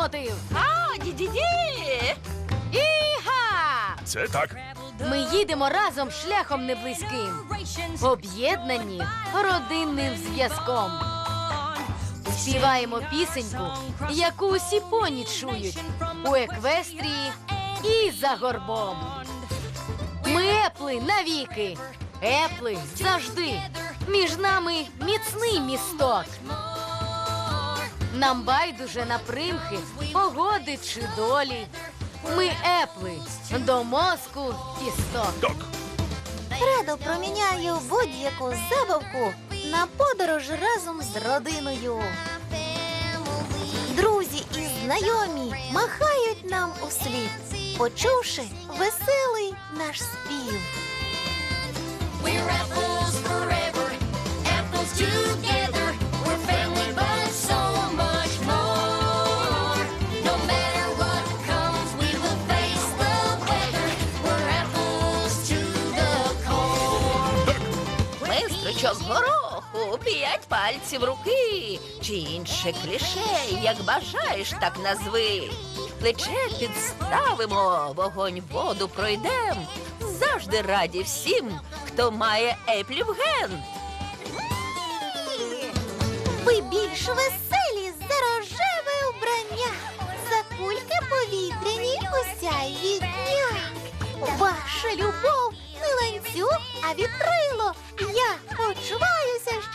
мотив. А, ді-ді-ді! Іга! Це так. Ми їдемо разом шляхом неблизьким, об'єднані родинним зв'язком. Співаємо пісеньку, яку усі поні чують у еквестрії і за горбом. Ми епли навіки, епли завжди. Між нами міцний місток. Нам байдуже на примхи, погоди чи долі. Ми епли до мозку кісток. Так. Радо проміняю будь-яку забавку на подорож разом з родиною. Друзі і знайомі махають нам услід, почувши веселий наш спів. Стручок гороху, п'ять пальців руки, чи інше кліше, як бажаєш, так назви. Плече підставимо, вогонь воду пройдем. Завжди раді всім, хто має еплів ген. Ви більш веселі за рожеве убрання, за кульки повітряні усяй дня. Ваша любов ланцюг, а вітрило. Я почуваюся.